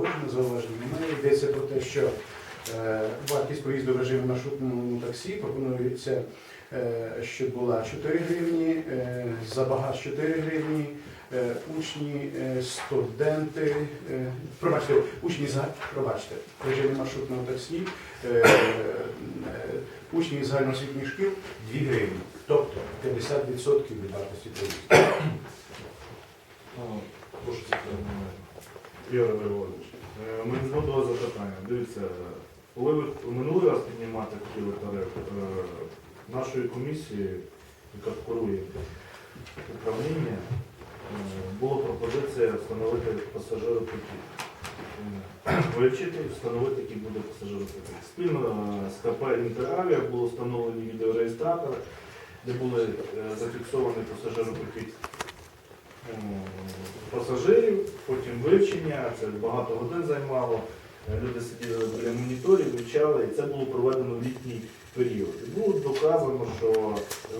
Погоджено зауваження немає. Йдеться про те, що е, вартість проїзду в режимі маршрутному таксі пропонується, е, щоб була 4 гривні, е, за багаж 4 гривні, учні, студенти, пробачте, учні за пробачте, в режимі маршрутного таксі, учні загальноосвітніх шкіл 2 гривні, тобто 50% від вартості проїзду. Прошу запитання. Ігор Григорович, е, мені згодило запитання. Дивіться, коли ви минулий раз піднімати хотіли тариф е, нашої комісії, яка курує управління, е, була пропозиція встановити пасажиропотік. Вивчити і встановити, який буде пасажиропотік. Спільно з КП «Інтеравіа» було встановлені відеореєстратори, де були зафіксовані пасажиропотік пасажирів, потім вивчення, це багато годин займало. Е, Люди сиділи біля моніторів, вивчали, і це було проведено в літній період. І було доказано, що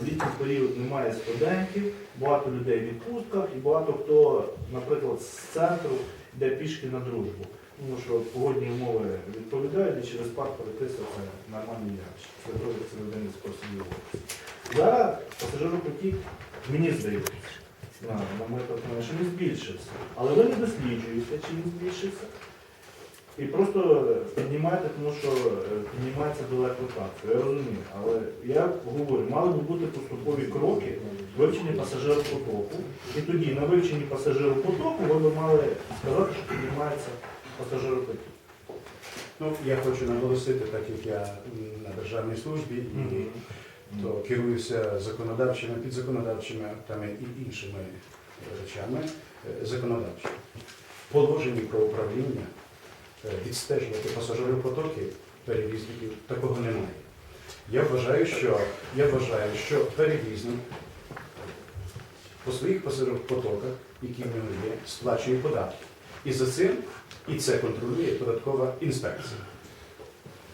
в літній період немає студентів, багато людей в відпустках і багато хто, наприклад, з центру йде пішки на дружбу. Тому що погодні умови відповідають і через парк перетися це нормальне явище. Це робить цивільний спосіб руху. Зараз пасажиропотік, мені здається, на, на що не збільшився. Але ви не досліджуєте, чи він збільшився. І просто піднімаєте, тому що е, піднімається далеко так. Я розумію. Але я говорю, мали би бути поступові кроки вивчення пасажиропотоку. І тоді на вивченні пасажиропотоку ви б мали сказати, що піднімається пасажиропотік. Ну, я хочу наголосити, так як я на державній службі і то керуюся законодавчими, підзаконодавчими актами і іншими речами е, законодавчими. В положенні про управління е, відстежувати пасажиропотоки перевізників такого немає. Я вважаю, що я вважаю, що перевізник по своїх пасажиропотоках, які в нього є, сплачує податки. І за цим і це контролює податкова інспекція.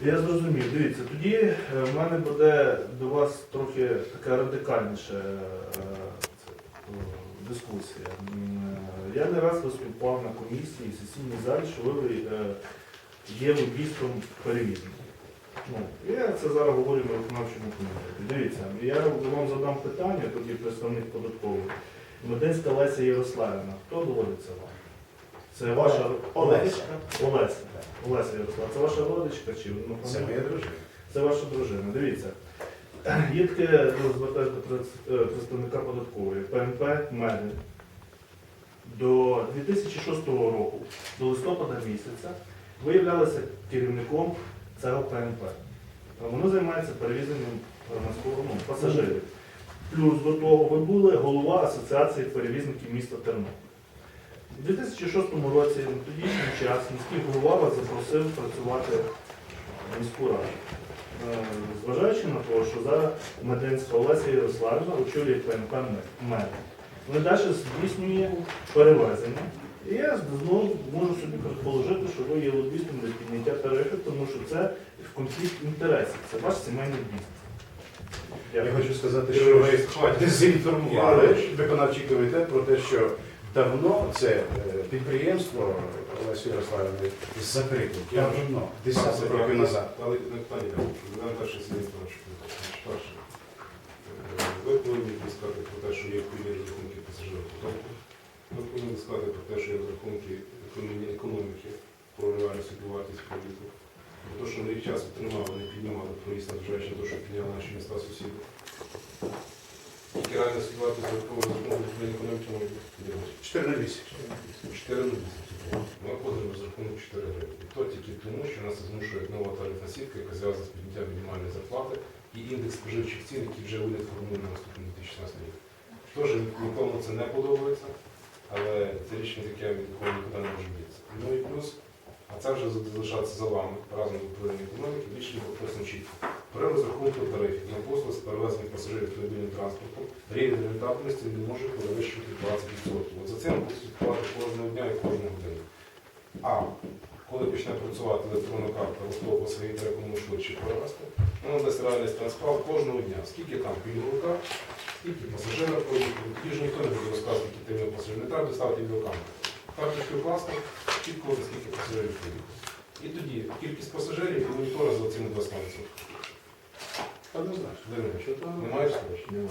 Я зрозумів. Дивіться, тоді е, в мене буде до вас трохи така радикальніша е, дискусія. Е, Я не раз виступав на комісії, в сесійній залі, що ви є лобістом перевізника. Ну, я це зараз говорю на виконавчому комітеті. Дивіться, я вам задам питання, тоді представник податковий. Мединська Леся Ярославівна. Хто доводиться вам? Це ваша Олеся. Олеся. Олеся Ярославівна, це ваша родичка чи ну, Це моя дружина. це ваша дружина. Дивіться. Є таке ну, звертаю до е, представника податкової ПНП Медин. До 2006 року, до листопада місяця, ви являлися керівником цього ПНП. Воно займається перевізанням громадського ну, пасажирів. Плюс до того ви були голова Асоціації перевізників міста Тернопіль. У 2006 році на тодішній час міський голова вас запросив працювати в міську раду. Е, Зважаючи на те, що зараз Мединська Олеся Ярославівна очолює ПНП МЕД. Вони далі здійснює перевезення. І я знову можу собі предположити, що ви є лобістом для підняття тарифів, тому що це в конфлікт інтересів. Це ваш сімейний бізнес. Я хочу сказати, що ви дезінформували виконавчий комітет про те, що давно це е, підприємство Олесі Ярославівни закрито. Давно, десяток років назад. Але не питання, нам перше. Е, Ви повинні сказати про те, що є відповідні розрахунки пасажирів потоку. Ви повинні сказати про те, що є розрахунки економіки про реальну собівартість проїзду. Про те, що ми рік часу тримали, не піднімали проїзд, на те, що підняли наші міста Тільки реальна собівартість додаткового розрахунку управління економіки може бути. 14. 4 на 10. Ми виходимо з рахунку 4 гривні. І то тільки тому, що нас змушує нова тарифна сітка, яка зв'язана з підняттям мінімальної зарплати і індекс споживчих цін, який вже уряд формує на наступний 2016 рік. Тож нікому це не подобається, але це рішення, від якого нікуди не може битися. Ну і плюс, а це вже залишається за вами разом з управлінням економіки, рішення прописано чітко. При розрахунку тарифів на послуги з перевезення пасажирів автомобільним транспортом рівень рентабельності не може перевищувати 20%. От за це ми будемо слідкувати кожного дня і кожну годину. А коли почне працювати електронна карта автобуса і треба кому швидше перевезти, вона дасть реальний транспорт кожного дня. Скільки там пільговика, скільки пасажира проїхали. Тоді ж ніхто не буде розказувати, які тими пасажири. Не треба ставити відеокамеру. Карточки вкласти, чітко, скільки пасажирів приїхало. І тоді кількість пасажирів і монітора за цими 20%. Однозначно. Леонід, Що то немає спрощення? Немає.